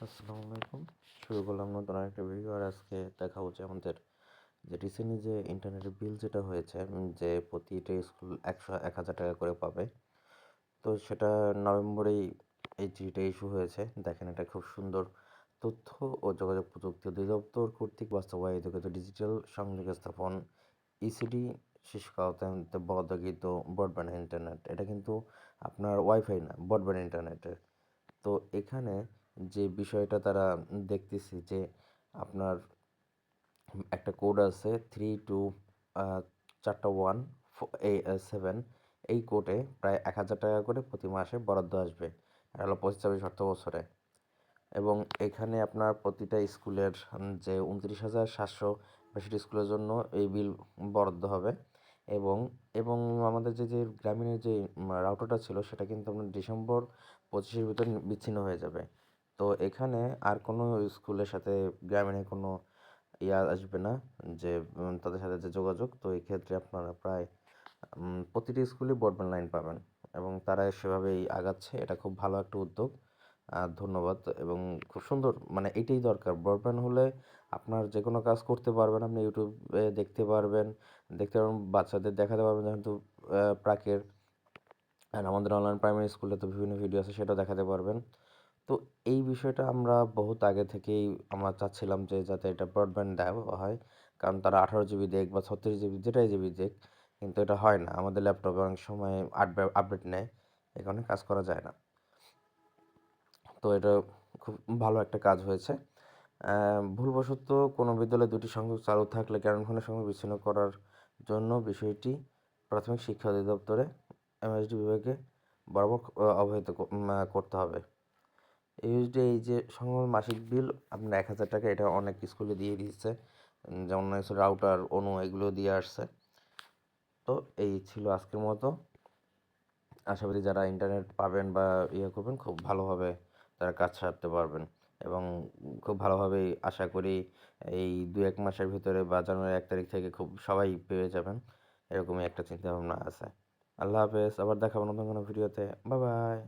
আসসালামু আলাইকুম। শুরু করলাম নতুন আরেকটা ভিডিও আর আজকে দেখাবো যে আমাদের যে রিসেন্টলি যে ইন্টারনেটের বিল যেটা হয়েছে যে প্রতিটা স্কুল একশো এক হাজার টাকা করে পাবে। তো সেটা নভেম্বরেই এই চিঠিটা ইস্যু হয়েছে। দেখেন এটা খুব সুন্দর তথ্য ও যোগাযোগ প্রযুক্তি অধিদপ্তর কর্তৃক বাস্তবায়িত ডিজিটাল সংযোগ স্থাপন ইসিডি শিশু আওতায় বরাদ্দকৃত ব্রডব্যান্ড ইন্টারনেট এটা কিন্তু আপনার ওয়াইফাই না ব্রডব্যান্ড ইন্টারনেটের তো এখানে যে বিষয়টা তারা দেখতেছি যে আপনার একটা কোড আছে থ্রি টু চারটা ওয়ান সেভেন এই কোডে প্রায় এক হাজার টাকা করে প্রতি মাসে বরাদ্দ আসবে। এটা হলো পঁচিশ ছাব্বিশ অর্থ বছরে। এবং এখানে আপনার প্রতিটা স্কুলের যে উনত্রিশ হাজার সাতশো বেশি স্কুলের জন্য এই বিল বরাদ্দ হবে। এবং এবং আমাদের যে যে গ্রামীণের যে রাউটারটা ছিল সেটা কিন্তু আপনার ডিসেম্বর পঁচিশের ভিতর বিচ্ছিন্ন হয়ে যাবে। তো এখানে আর কোনো স্কুলের সাথে গ্রামীণের কোনো ইয়া আসবে না যে তাদের সাথে যে যোগাযোগ, তো এই ক্ষেত্রে আপনারা প্রায় প্রতিটি স্কুলে ব্রডব্যান্ড লাইন পাবেন এবং তারা সেভাবেই আগাচ্ছে। এটা খুব ভালো একটা উদ্যোগ। ধন্যবাদ এবং খুব সুন্দর মানে এটাই দরকার। ব্রডব্যান্ড হলে আপনার যে কোনো কাজ করতে পারবেন। আপনি ইউটিউবে দেখতে পারবেন দেখতে পারবেন, বাচ্চাদের দেখাতে পারবেন যেহেতু প্রাকের। আর আমাদের অনলাইন প্রাইমারি স্কুলে তো বিভিন্ন ভিডিও আছে, সেটাও দেখাতে পারবেন। তো এই বিষয়টা আমরা বহুত আগে থেকেই আমরা চাচ্ছিলাম যে যাতে এটা ব্রডব্যান্ড দেওয়া হয়। কারণ তারা আঠারো জিবি দেখ বা ছত্রিশ জিবি যেটাই জিবি দেখ কিন্তু এটা হয় না। আমাদের ল্যাপটপে অনেক সময় আপডেট নেয়। এই কারণে কাজ করা যায় না। তো এটা খুব ভালো একটা কাজ হয়েছে। ভুলবশত কোনো বিদ্যালয়ে দুটি সংযোগ চালু থাকলে গ্রামীণফোনের সঙ্গে বিচ্ছিন্ন করার জন্য বিষয়টি প্রাথমিক শিক্ষা অধিদপ্তরে এমএসডি বিভাগে বরাবর অবহিত করতে হবে। ইউএসডি এই যে সংগ্রহ মাসিক বিল আপনার এক হাজার টাকা, এটা অনেক স্কুলে দিয়ে দিচ্ছে যেমন রাউটার অনু এগুলো দিয়ে আসছে। তো এই ছিল আজকের মতো। আশা করি যারা ইন্টারনেট পাবেন বা ইয়ে করবেন, খুব ভালোভাবে তারা কাজ সারতে পারবেন। এবং খুব ভালোভাবেই আশা করি এই দু এক মাসের ভিতরে বা জানুয়ারি এক তারিখ থেকে খুব সবাই পেয়ে যাবেন। এরকমই একটা চিন্তা ভাবনা আছে। আল্লাহ হাফেজ, আবার দেখাবো নতুন কোনো ভিডিওতে বাই বাই